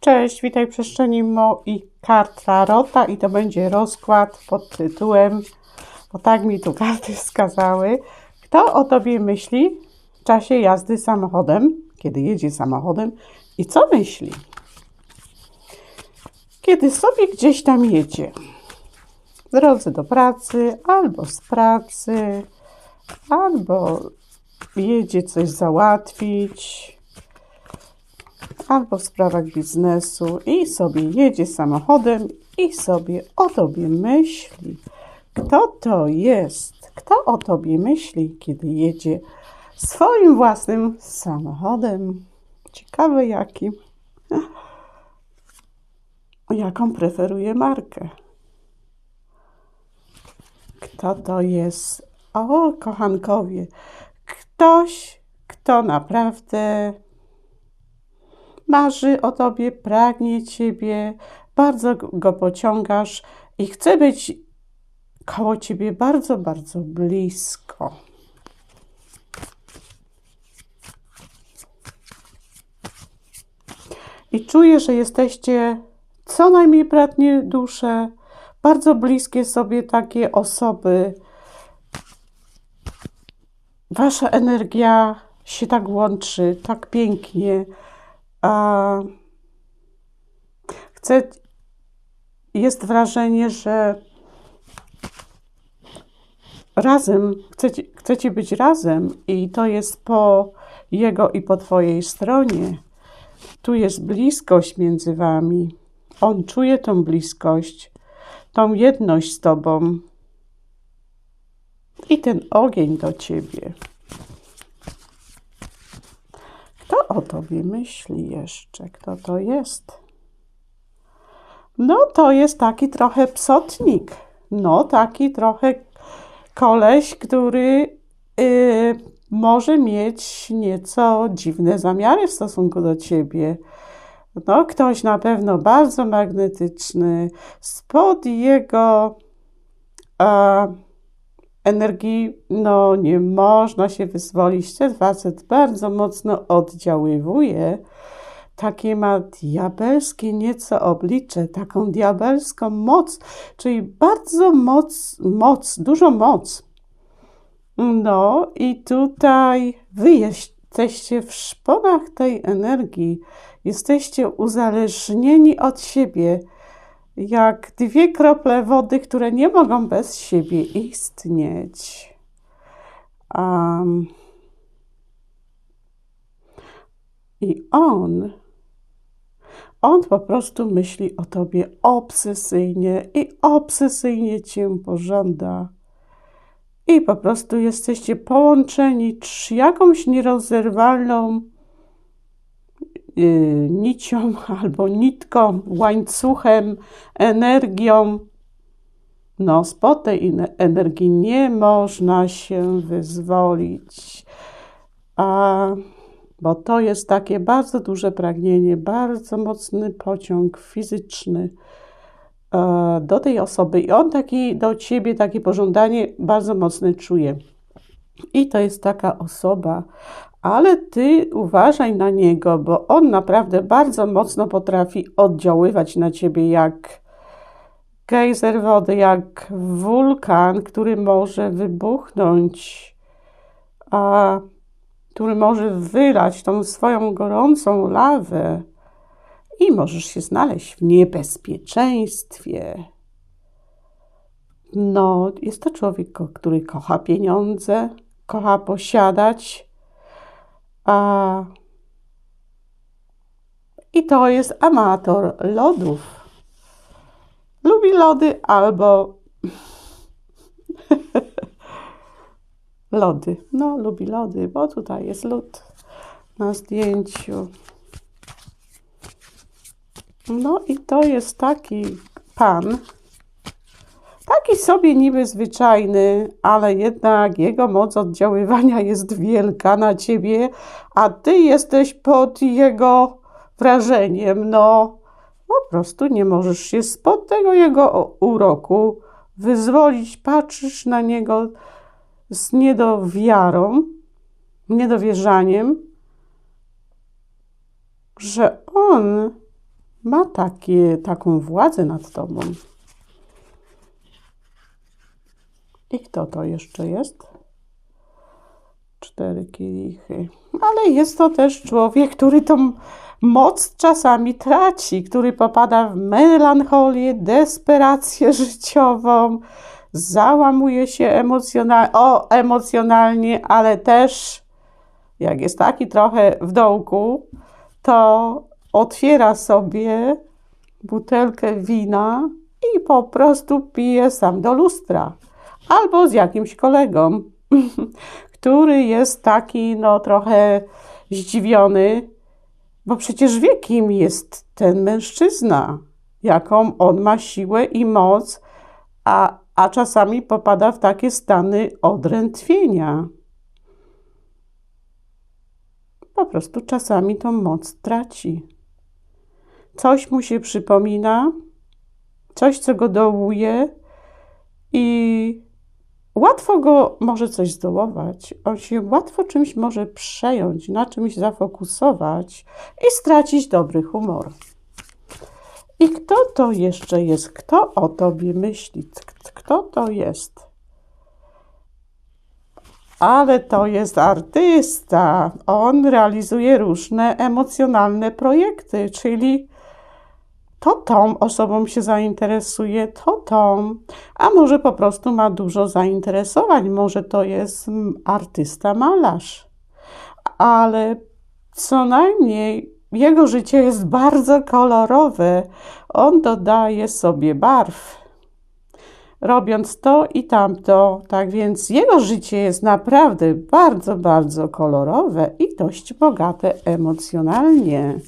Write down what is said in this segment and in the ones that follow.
Cześć, witaj w przestrzeni moi kart Tarota i to będzie rozkład pod tytułem, bo tak mi tu karty wskazały. Kto o tobie myśli w czasie jazdy samochodem, kiedy jedzie samochodem i co myśli? Kiedy sobie gdzieś tam jedzie, w drodze do pracy, albo z pracy, albo jedzie coś załatwić, albo w sprawach biznesu i sobie jedzie samochodem i sobie o tobie myśli. Kto to jest? Kto o tobie myśli, kiedy jedzie swoim własnym samochodem? Ciekawe jakim. Jaką preferuje markę? Kto to jest? O, kochankowie. Ktoś, kto naprawdę marzy o tobie, pragnie ciebie, bardzo go pociągasz i chce być koło ciebie bardzo, bardzo blisko. I czuję, że jesteście co najmniej bratnie dusze, bardzo bliskie sobie takie osoby. Wasza energia się tak łączy, tak pięknie. A chcę, jest wrażenie, że razem, chcecie, chcecie być razem i to jest po jego i po twojej stronie. Tu jest bliskość między wami. On czuje tą bliskość, tą jedność z tobą i ten ogień do ciebie. Kto o tobie myśli jeszcze? Kto to jest? No, to jest taki trochę psotnik. No, taki trochę koleś, który yy, może mieć nieco dziwne zamiary w stosunku do ciebie. No, ktoś na pewno bardzo magnetyczny. Spod jego energii no, nie można się wyzwolić. Ten facet bardzo mocno oddziaływuje. Takie ma diabelskie nieco oblicze, taką diabelską moc, czyli bardzo moc, moc, dużo moc. No i tutaj wy jesteście w szponach tej energii, jesteście uzależnieni od siebie jak dwie krople wody, które nie mogą bez siebie istnieć. Um, I on, on po prostu myśli o tobie obsesyjnie i obsesyjnie cię pożąda. I po prostu jesteście połączeni jakąś nierozerwalną nicią albo nitką, łańcuchem, energią. No, spod tej energii nie można się wyzwolić. A, bo to jest takie bardzo duże pragnienie, bardzo mocny pociąg fizyczny e, do tej osoby. I on taki do ciebie, takie pożądanie bardzo mocne czuje. I to jest taka osoba, ale ty uważaj na niego, bo on naprawdę bardzo mocno potrafi oddziaływać na ciebie jak gejzer wody, jak wulkan, który może wybuchnąć, a który może wylać tą swoją gorącą lawę i możesz się znaleźć w niebezpieczeństwie. No, jest to człowiek, który kocha pieniądze, kocha posiadać a... I to jest amator lodów. Lubi lody albo lody. No, lubi lody, bo tutaj jest lód na zdjęciu. No i to jest taki pan, Taki sobie niby zwyczajny, ale jednak jego moc oddziaływania jest wielka na ciebie, a ty jesteś pod jego wrażeniem. No, po prostu nie możesz się spod tego jego uroku wyzwolić. Patrzysz na niego z niedowiarą, niedowierzaniem, że on ma takie, taką władzę nad tobą. I kto to jeszcze jest? Cztery kielichy. Ale jest to też człowiek, który tą moc czasami traci, który popada w melancholię, desperację życiową, załamuje się emocjonalnie, o, emocjonalnie, ale też jak jest taki trochę w dołku, to otwiera sobie butelkę wina i po prostu pije sam do lustra. Albo z jakimś kolegą, który jest taki, no trochę zdziwiony, bo przecież wie, kim jest ten mężczyzna, jaką on ma siłę i moc, a, a czasami popada w takie stany odrętwienia. Po prostu czasami tą moc traci. Coś mu się przypomina, coś, co go dołuje i łatwo go może coś zdołować. On się łatwo czymś może przejąć, na czymś zafokusować i stracić dobry humor. I kto to jeszcze jest? Kto o tobie myśli? Kto to jest? Ale to jest artysta. On realizuje różne emocjonalne projekty, czyli to tą osobą się zainteresuje, to tą, a może po prostu ma dużo zainteresowań, może to jest artysta malarz, ale co najmniej jego życie jest bardzo kolorowe. On dodaje sobie barw, robiąc to i tamto. Tak więc jego życie jest naprawdę bardzo, bardzo kolorowe i dość bogate emocjonalnie.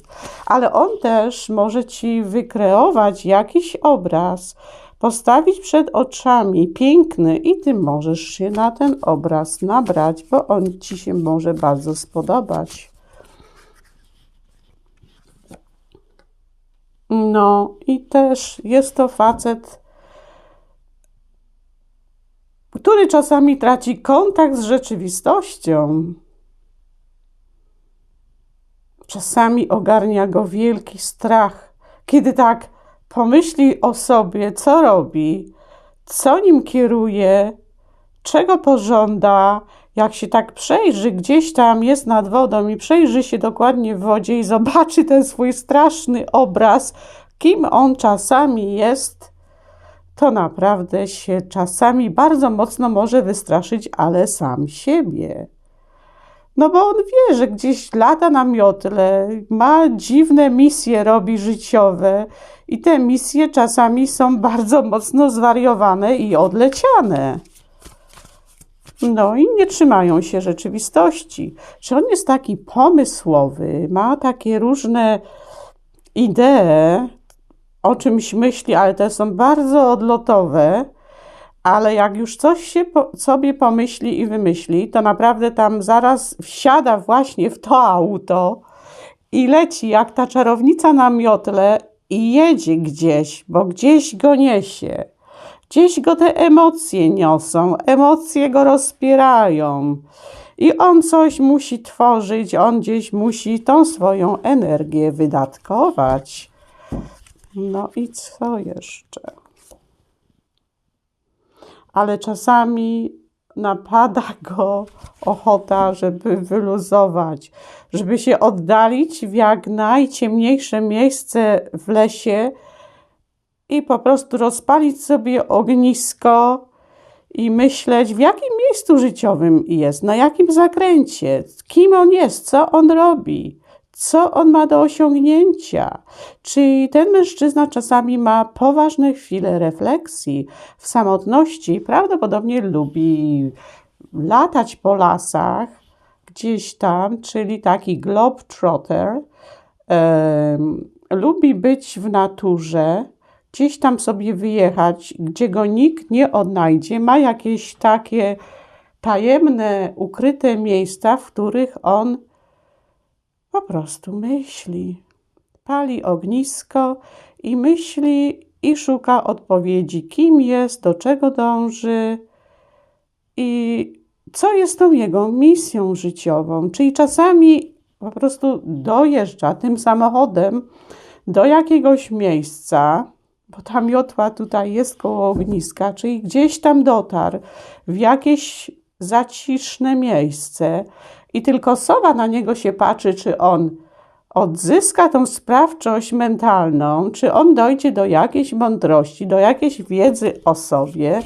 Ale on też może ci wykreować jakiś obraz, postawić przed oczami piękny i ty możesz się na ten obraz nabrać, bo on ci się może bardzo spodobać. No i też jest to facet, który czasami traci kontakt z rzeczywistością. Czasami ogarnia go wielki strach, kiedy tak pomyśli o sobie, co robi, co nim kieruje, czego pożąda, jak się tak przejrzy, gdzieś tam jest nad wodą i przejrzy się dokładnie w wodzie i zobaczy ten swój straszny obraz, kim on czasami jest, to naprawdę się czasami bardzo mocno może wystraszyć, ale sam siebie. No bo on wie, że gdzieś lata na miotle, ma dziwne misje, robi życiowe i te misje czasami są bardzo mocno zwariowane i odleciane. No i nie trzymają się rzeczywistości. Czy on jest taki pomysłowy, ma takie różne idee, o czymś myśli, ale te są bardzo odlotowe, ale jak już coś się po, sobie pomyśli i wymyśli, to naprawdę tam zaraz wsiada właśnie w to auto i leci jak ta czarownica na miotle i jedzie gdzieś, bo gdzieś go niesie. Gdzieś go te emocje niosą, emocje go rozpierają. I on coś musi tworzyć, on gdzieś musi tą swoją energię wydatkować. No i co jeszcze? Ale czasami napada go ochota, żeby wyluzować, żeby się oddalić w jak najciemniejsze miejsce w lesie i po prostu rozpalić sobie ognisko i myśleć, w jakim miejscu życiowym jest, na jakim zakręcie, kim on jest, co on robi, co on ma do osiągnięcia. Czy ten mężczyzna czasami ma poważne chwile refleksji w samotności, prawdopodobnie lubi latać po lasach gdzieś tam, czyli taki globetrotter, um, lubi być w naturze, gdzieś tam sobie wyjechać, gdzie go nikt nie odnajdzie, ma jakieś takie tajemne, ukryte miejsca, w których on po prostu myśli. Pali ognisko i myśli i szuka odpowiedzi, kim jest, do czego dąży i co jest tą jego misją życiową. Czyli czasami po prostu dojeżdża tym samochodem do jakiegoś miejsca, bo ta miotła tutaj jest koło ogniska, czyli gdzieś tam dotarł w jakieś zaciszne miejsce i tylko sowa na niego się patrzy, czy on odzyska tą sprawczość mentalną, czy on dojdzie do jakiejś mądrości, do jakiejś wiedzy o sobie.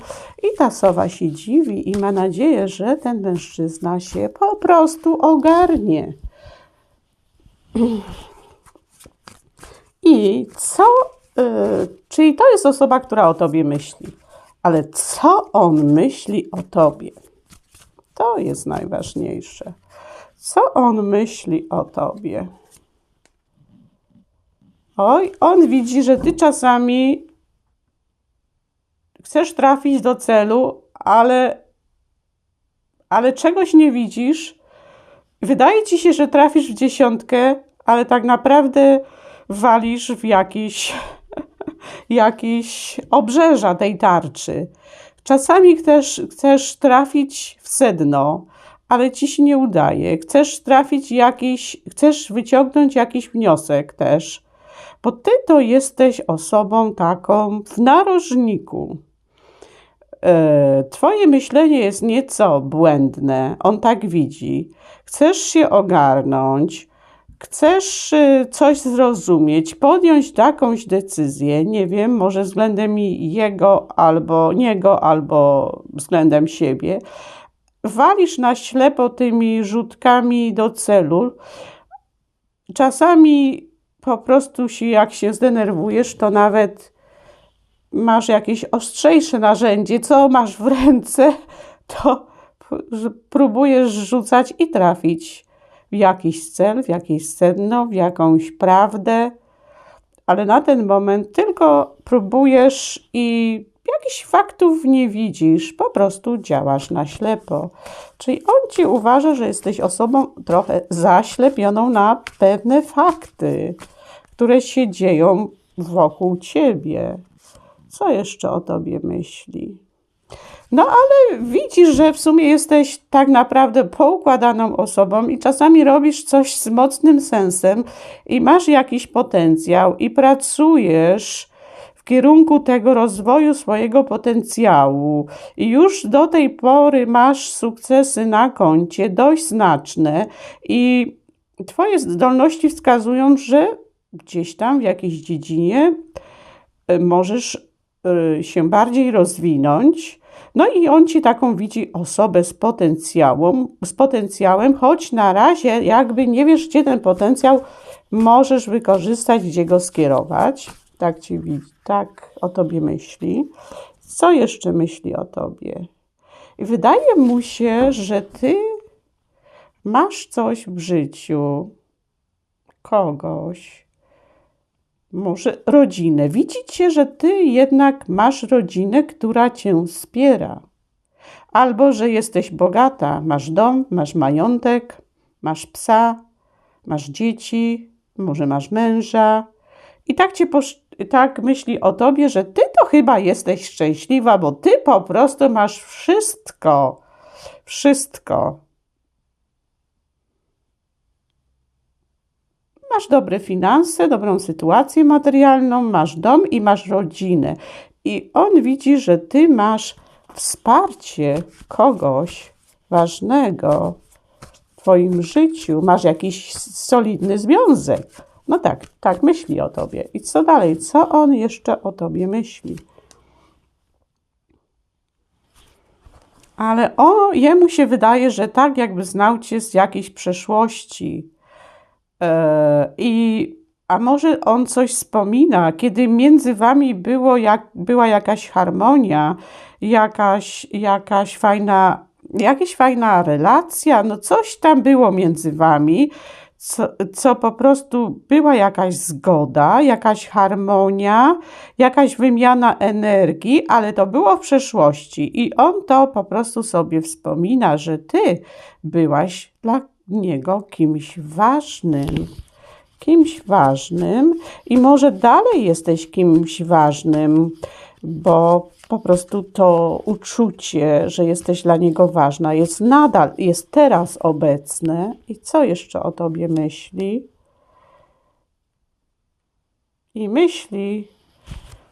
I ta sowa się dziwi i ma nadzieję, że ten mężczyzna się po prostu ogarnie. I co, yy, czyli to jest osoba, która o tobie myśli, ale co on myśli o tobie? To jest najważniejsze. Co on myśli o tobie? Oj, on widzi, że ty czasami chcesz trafić do celu, ale, ale czegoś nie widzisz. Wydaje ci się, że trafisz w dziesiątkę, ale tak naprawdę walisz w jakiś, jakiś obrzeża tej tarczy. Czasami chcesz, chcesz trafić w sedno, ale ci się nie udaje. Chcesz trafić jakiś, chcesz wyciągnąć jakiś wniosek też, bo ty to jesteś osobą taką w narożniku. E, twoje myślenie jest nieco błędne, on tak widzi. Chcesz się ogarnąć, chcesz y, coś zrozumieć, podjąć jakąś decyzję, nie wiem, może względem jego albo niego, albo względem siebie, walisz na ślepo tymi rzutkami do celu. Czasami po prostu się, jak się zdenerwujesz, to nawet masz jakieś ostrzejsze narzędzie, co masz w ręce, to próbujesz rzucać i trafić w jakiś cel, w jakieś sedno, w jakąś prawdę, ale na ten moment tylko próbujesz i jakichś faktów nie widzisz, po prostu działasz na ślepo. Czyli on ci uważa, że jesteś osobą trochę zaślepioną na pewne fakty, które się dzieją wokół ciebie. Co jeszcze o tobie myśli? No ale widzisz, że w sumie jesteś tak naprawdę poukładaną osobą i czasami robisz coś z mocnym sensem i masz jakiś potencjał i pracujesz kierunku tego rozwoju swojego potencjału i już do tej pory masz sukcesy na koncie dość znaczne i Twoje zdolności wskazują, że gdzieś tam w jakiejś dziedzinie y, możesz y, się bardziej rozwinąć no i on ci taką widzi osobę z potencjałem, z potencjałem, choć na razie jakby nie wiesz, gdzie ten potencjał możesz wykorzystać, gdzie go skierować. Tak ci widzi, tak o tobie myśli. Co jeszcze myśli o tobie? I wydaje mu się, że ty masz coś w życiu, kogoś, może rodzinę. Widzicie, że ty jednak masz rodzinę, która cię wspiera. Albo że jesteś bogata, masz dom, masz majątek, masz psa, masz dzieci, może masz męża. I tak cię tak myśli o tobie, że ty to chyba jesteś szczęśliwa, bo ty po prostu masz wszystko. Wszystko. Masz dobre finanse, dobrą sytuację materialną, masz dom i masz rodzinę. I on widzi, że ty masz wsparcie kogoś ważnego w twoim życiu, masz jakiś solidny związek. No tak, tak myśli o tobie. I co dalej? Co on jeszcze o tobie myśli? Ale o, jemu się wydaje, że tak jakby znał cię z jakiejś przeszłości, E, I a może on coś wspomina, kiedy między wami było jak, była jakaś harmonia, jakaś, jakaś fajna, jakaś fajna relacja, no coś tam było między wami, co, co po prostu była jakaś zgoda, jakaś harmonia, jakaś wymiana energii, ale to było w przeszłości i on to po prostu sobie wspomina, że ty byłaś dla niego kimś ważnym. Kimś ważnym i może dalej jesteś kimś ważnym, bo po prostu to uczucie, że jesteś dla niego ważna, jest nadal, jest teraz obecne. I co jeszcze o tobie myśli? i myśli,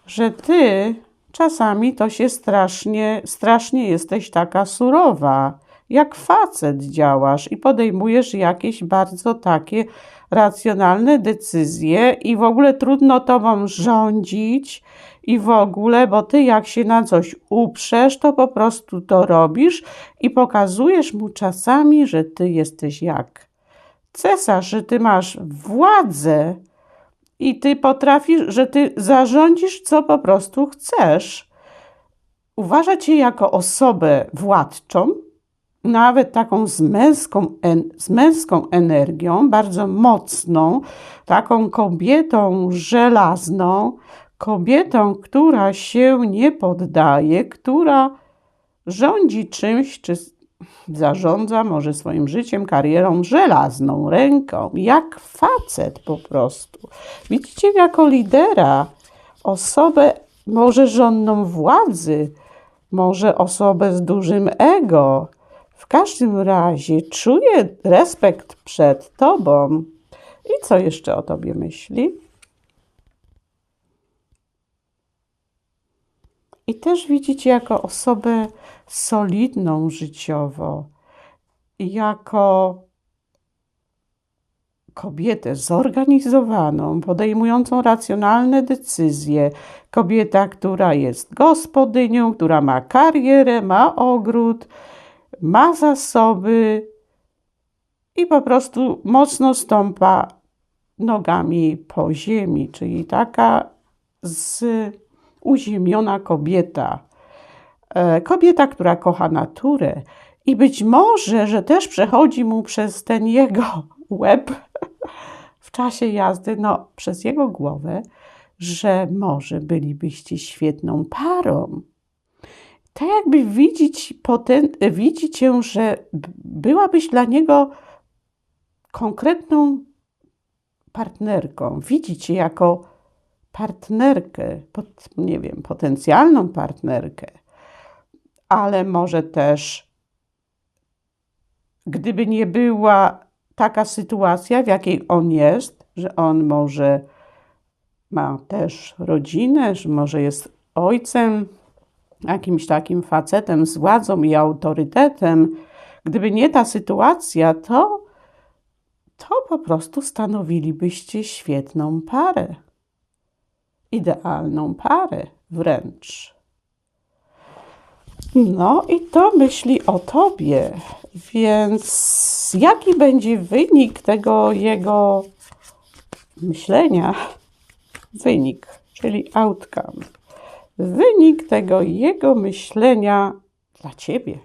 że ty czasami to się strasznie, strasznie jesteś taka surowa. Jak facet działasz i podejmujesz jakieś bardzo takie racjonalne decyzje i w ogóle trudno tobą rządzić i w ogóle, bo ty jak się na coś uprzesz, to po prostu to robisz i pokazujesz mu czasami, że ty jesteś jak cesarz, że ty masz władzę i ty potrafisz, że ty zarządzisz, co po prostu chcesz. Uważa cię jako osobę władczą, nawet taką z męską, z męską energią, bardzo mocną, taką kobietą żelazną, kobietą, która się nie poddaje, która rządzi czymś, czy zarządza może swoim życiem, karierą żelazną ręką, jak facet po prostu. Widzicie jako lidera osobę może żonną władzy, może osobę z dużym ego. W każdym razie czuje respekt przed tobą. I co jeszcze o tobie myśli? I też widzicie jako osobę solidną życiowo, jako kobietę zorganizowaną, podejmującą racjonalne decyzje, kobieta, która jest gospodynią, która ma karierę, ma ogród, ma zasoby i po prostu mocno stąpa nogami po ziemi, czyli taka z uziemiona kobieta. E, kobieta, która kocha naturę i być może, że też przechodzi mu przez ten jego łeb w czasie jazdy, no przez jego głowę, że może bylibyście świetną parą. Tak jakby widzieć, poten, widzi cię, że byłabyś dla niego konkretną partnerką. Widzi cię jako partnerkę, pod, nie wiem, potencjalną partnerkę, ale może też, gdyby nie była taka sytuacja, w jakiej on jest, że on może ma też rodzinę, że może jest ojcem, jakimś takim facetem z władzą i autorytetem, gdyby nie ta sytuacja, to, to po prostu stanowilibyście świetną parę idealną parę wręcz. No i to myśli o tobie, więc jaki będzie wynik tego jego myślenia? Wynik, czyli outcome. Wynik tego jego myślenia dla ciebie.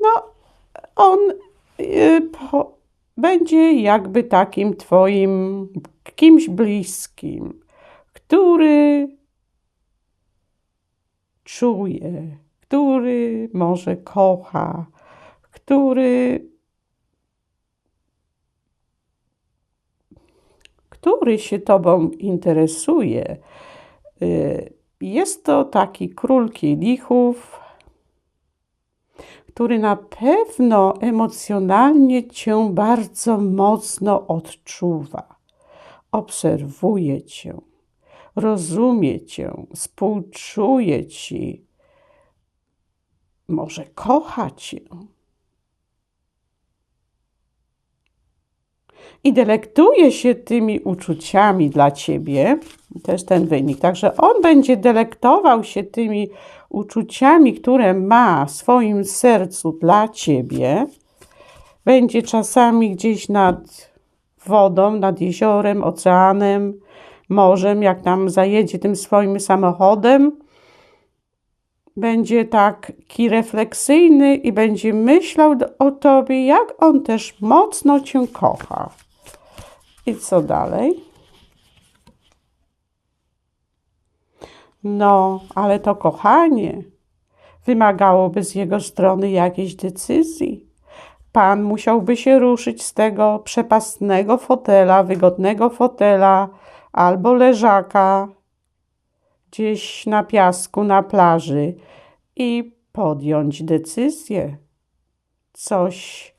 No, on y, po, będzie jakby takim Twoim kimś bliskim, który czuje, który może kocha, który, który się Tobą interesuje. Y, jest to taki król kielichów, który na pewno emocjonalnie cię bardzo mocno odczuwa, obserwuje cię, rozumie cię, współczuje ci, może kocha cię. I delektuje się tymi uczuciami dla ciebie, jest ten wynik. Także on będzie delektował się tymi uczuciami, które ma w swoim sercu dla ciebie. Będzie czasami gdzieś nad wodą, nad jeziorem, oceanem, morzem, jak tam zajedzie tym swoim samochodem. Będzie taki refleksyjny i będzie myślał o tobie, jak on też mocno cię kocha. I co dalej? No, ale to kochanie wymagałoby z jego strony jakiejś decyzji. Pan musiałby się ruszyć z tego przepastnego fotela, wygodnego fotela albo leżaka gdzieś na piasku, na plaży i podjąć decyzję. Coś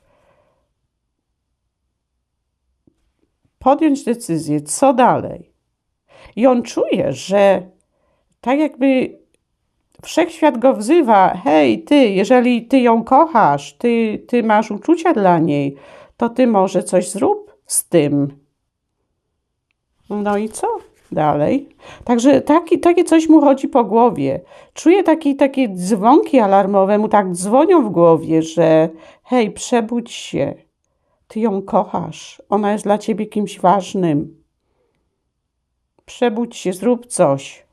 podjąć decyzję, co dalej. I on czuje, że tak jakby wszechświat go wzywa: hej, ty, jeżeli ty ją kochasz, ty, ty masz uczucia dla niej, to ty może coś zrób z tym. No i co dalej? Także taki, takie coś mu chodzi po głowie. Czuje taki, takie dzwonki alarmowe, mu tak dzwonią w głowie, że hej, przebudź się. Ty ją kochasz. Ona jest dla ciebie kimś ważnym. Przebudź się, zrób coś.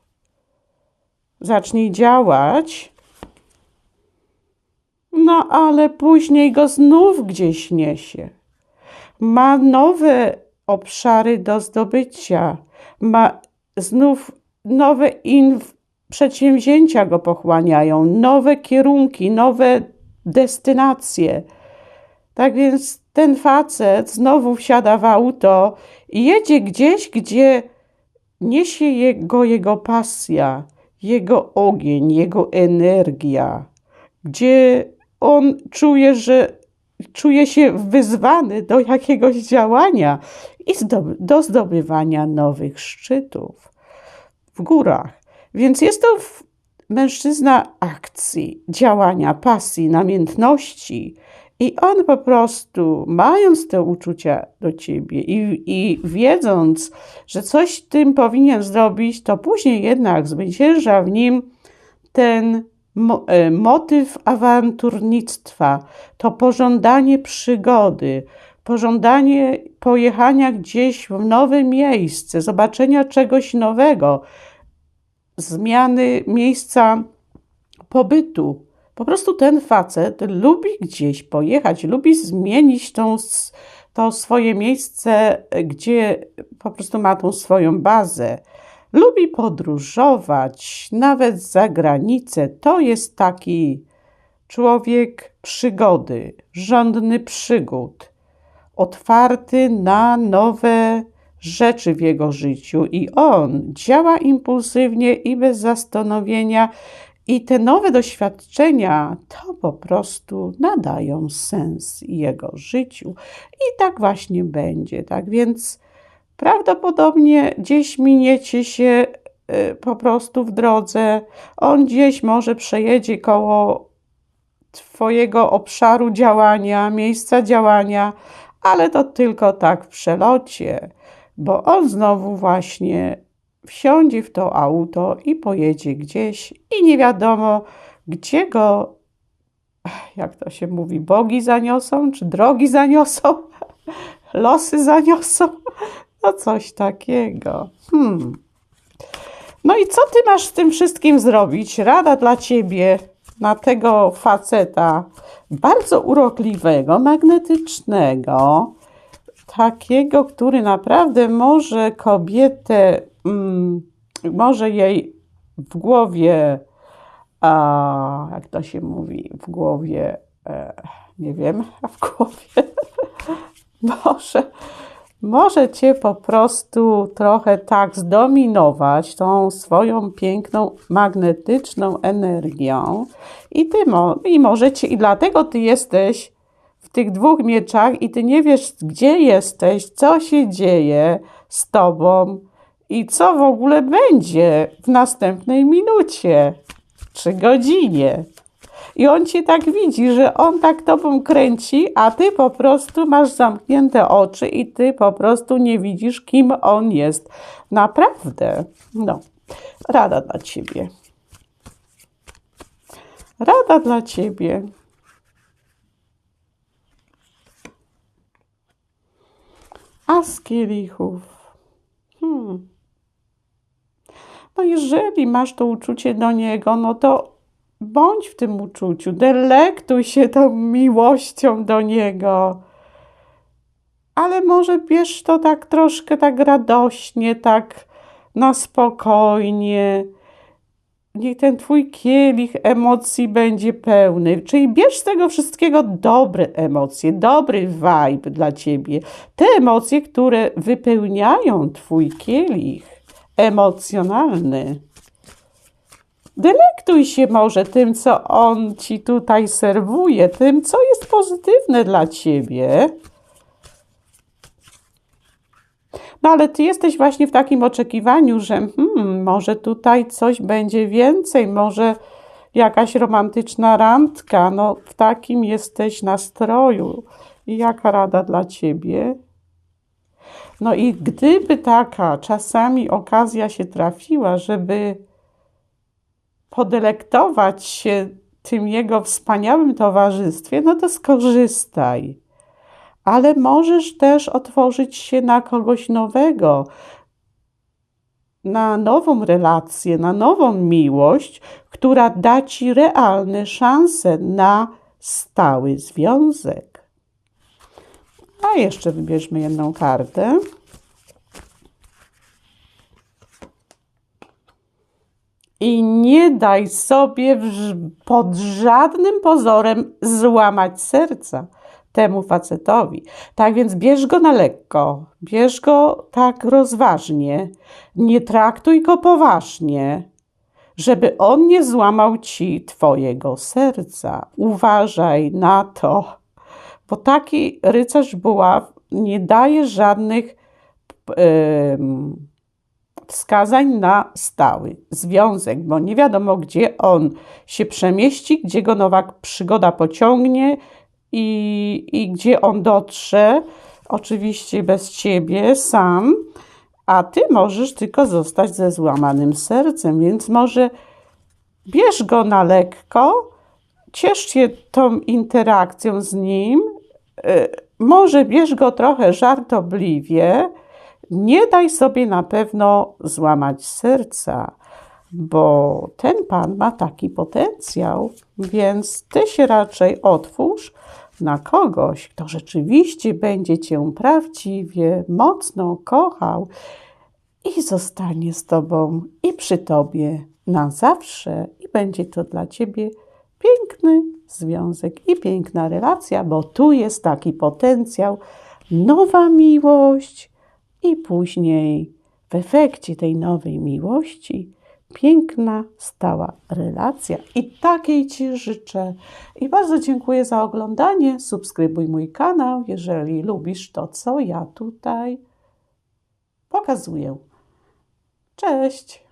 Zacznij działać. No ale później go znów gdzieś niesie. Ma nowe obszary do zdobycia. Ma znów nowe przedsięwzięcia go pochłaniają, nowe kierunki, nowe destynacje. Tak więc ten facet znowu wsiada w auto i jedzie gdzieś, gdzie niesie jego, jego pasja, jego ogień, jego energia, gdzie on czuje, że czuje się wyzwany do jakiegoś działania i do zdobywania nowych szczytów w górach. Więc jest to mężczyzna akcji, działania, pasji, namiętności. I on po prostu, mając te uczucia do ciebie i, i wiedząc, że coś tym powinien zrobić, to później jednak zwycięża w nim ten e, motyw awanturnictwa, to pożądanie przygody, pożądanie pojechania gdzieś w nowe miejsce, zobaczenia czegoś nowego, zmiany miejsca pobytu. Po prostu ten facet lubi gdzieś pojechać, lubi zmienić tą, to swoje miejsce, gdzie po prostu ma tą swoją bazę. Lubi podróżować, nawet za granicę. To jest taki człowiek przygody, żądny przygód, otwarty na nowe rzeczy w jego życiu i on działa impulsywnie i bez zastanowienia. I te nowe doświadczenia to po prostu nadają sens jego życiu. I tak właśnie będzie. Tak więc prawdopodobnie gdzieś miniecie się y, po prostu w drodze. On gdzieś może przejedzie koło Twojego obszaru działania, miejsca działania, ale to tylko tak w przelocie bo on znowu właśnie wsiądzie w to auto i pojedzie gdzieś i nie wiadomo, gdzie go, jak to się mówi, bogi zaniosą, czy drogi zaniosą, losy zaniosą, no coś takiego. Hmm. No i co ty masz z tym wszystkim zrobić? Rada dla ciebie na tego faceta bardzo urokliwego, magnetycznego, takiego, który naprawdę może kobietę, może jej w głowie, a, jak to się mówi, w głowie, e, nie wiem, a w głowie, może, może cię po prostu trochę tak zdominować tą swoją piękną, magnetyczną energią. I ty mo i może cię, i dlatego ty jesteś tych dwóch mieczach i ty nie wiesz, gdzie jesteś, co się dzieje z tobą i co w ogóle będzie w następnej minucie czy godzinie. I on cię tak widzi, że on tak tobą kręci, a ty po prostu masz zamknięte oczy i ty po prostu nie widzisz, kim on jest. Naprawdę. No, rada dla ciebie. Rada dla ciebie. a kielichów. Hmm. No jeżeli masz to uczucie do niego, no to bądź w tym uczuciu, delektuj się tą miłością do niego. Ale może bierz to tak troszkę tak radośnie, tak na spokojnie niech ten Twój kielich emocji będzie pełny. Czyli bierz z tego wszystkiego dobre emocje, dobry vibe dla Ciebie. Te emocje, które wypełniają Twój kielich emocjonalny. Delektuj się może tym, co on Ci tutaj serwuje, tym, co jest pozytywne dla Ciebie. No ale ty jesteś właśnie w takim oczekiwaniu, że hmm, może tutaj coś będzie więcej, może jakaś romantyczna randka. No w takim jesteś nastroju. I jaka rada dla ciebie? No i gdyby taka czasami okazja się trafiła, żeby podelektować się tym jego wspaniałym towarzystwie, no to skorzystaj. Ale możesz też otworzyć się na kogoś nowego, na nową relację, na nową miłość, która da ci realne szanse na stały związek. A jeszcze wybierzmy jedną kartę. I nie daj sobie pod żadnym pozorem złamać serca temu facetowi. Tak więc bierz go na lekko, bierz go tak rozważnie, nie traktuj go poważnie, żeby on nie złamał ci twojego serca. Uważaj na to, bo taki rycerz buław nie daje żadnych. Wskazań na stały związek, bo nie wiadomo, gdzie on się przemieści, gdzie go nowa przygoda pociągnie i, i gdzie on dotrze. Oczywiście bez ciebie sam, a ty możesz tylko zostać ze złamanym sercem, więc może bierz go na lekko, ciesz się tą interakcją z nim, może bierz go trochę żartobliwie, nie daj sobie na pewno złamać serca, bo ten pan ma taki potencjał, więc ty się raczej otwórz na kogoś, kto rzeczywiście będzie cię prawdziwie, mocno kochał i zostanie z tobą i przy tobie na zawsze, i będzie to dla ciebie piękny związek i piękna relacja, bo tu jest taki potencjał, nowa miłość i później w efekcie tej nowej miłości piękna, stała relacja. I takiej Ci życzę. I bardzo dziękuję za oglądanie. Subskrybuj mój kanał, jeżeli lubisz to, co ja tutaj pokazuję. Cześć!